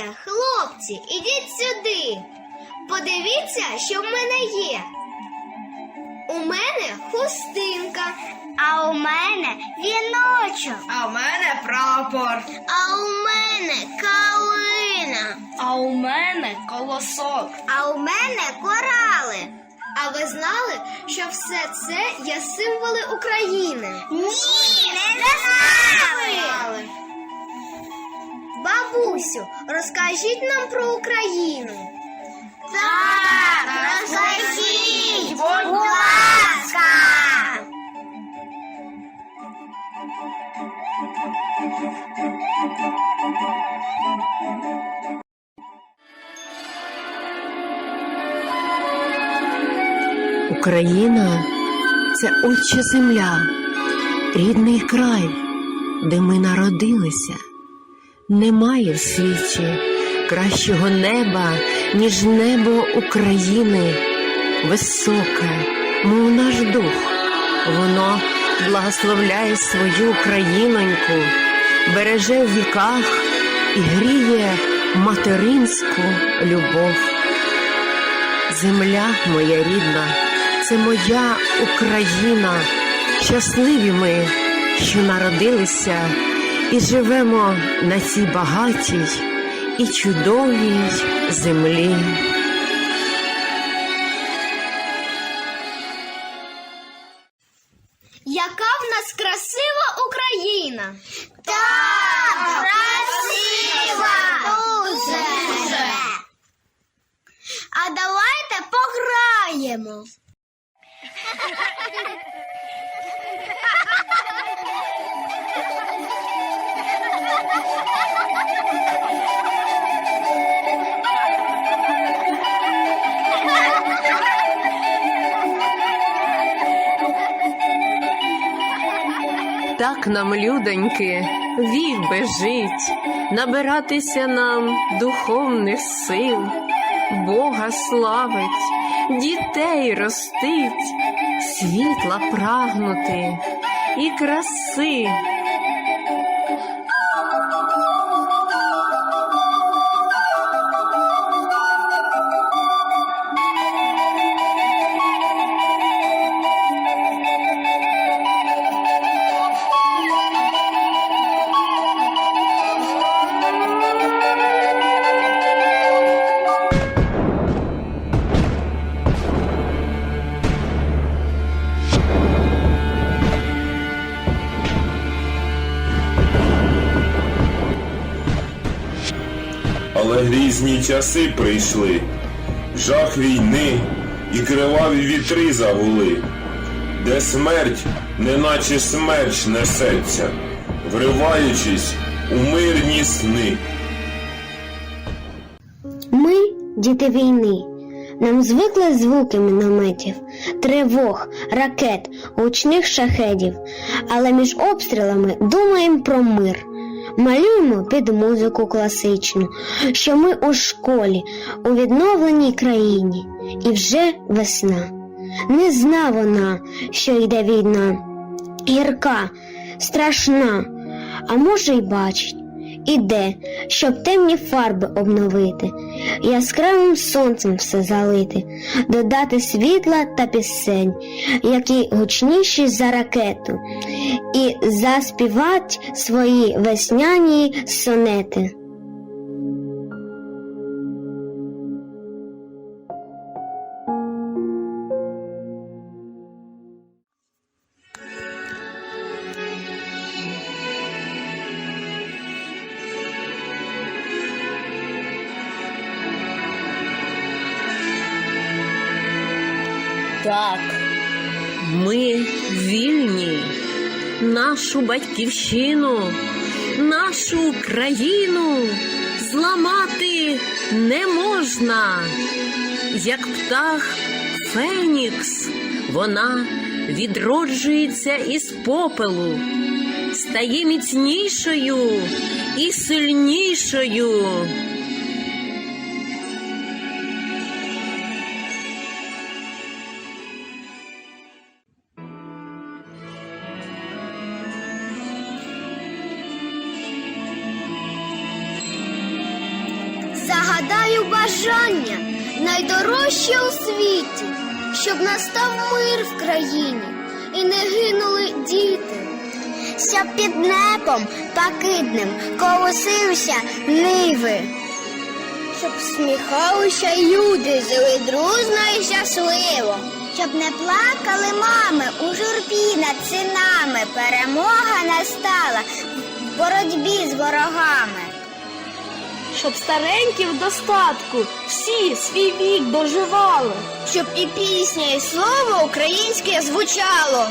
Дівчата, хлопці, ідіть сюди. Подивіться, що в мене є. У мене хустинка, а у мене віночок, А в мене прапор. а у мене калина, А у мене колосок. а у мене корали. А ви знали, що все це є символи України? Ні, не знали. Бабусю, розкажіть нам про Україну. Так, розкажіть, будь ласка. Україна це отча земля, рідний край, де ми народилися. Немає в світі кращого неба, ніж небо України, високе, мов наш дух. Воно благословляє свою Україноньку, береже в віках і гріє материнську любов. Земля моя рідна, це моя Україна. Щасливі ми, що народилися і живемо на цій багатій і чудовій землі. Яка в нас красива Україна? Так, красива! Дуже! А давайте пограємо. Так нам, людоньки, вік бежить, набиратися нам духовних сил, Бога славить, дітей ростить, світла прагнути і краси. Але грізні часи прийшли, жах війни і криваві вітри загули, де смерть, неначе смерч несеться, вриваючись у мирні сни. Ми діти війни. Нам звикли звуки мінометів, тривог, ракет, гучних шахедів, але між обстрілами думаємо про мир. Малюємо під музику класичну, що ми у школі, у відновленій країні, і вже весна. Не зна вона, що йде війна, гірка, страшна, а може й бачить, іде, щоб темні фарби обновити, яскравим сонцем все залити, додати світла та пісень, які гучніші за ракету, і заспівать свої весняні сонети. Так, ми вільні, нашу батьківщину, нашу країну зламати не можна. Як птах Фенікс, вона відроджується із попелу, стає міцнішою і сильнішою. Загадаю бажання найдорожче у світі, щоб настав мир в країні і не гинули діти. Щоб під небом пакидним колосився ниви. Щоб сміхалися люди, жили дружно і щасливо. Щоб не плакали мами у журбі над синами. Перемога настала в боротьбі з ворогами. Щоб старенькі в достатку всі свій вік доживали. Щоб і пісня, і слово українське звучало.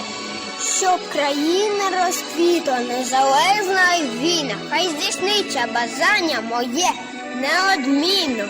Щоб країна розквітла незалежна і вільна, хай здійсниться бажання моє неодмінно.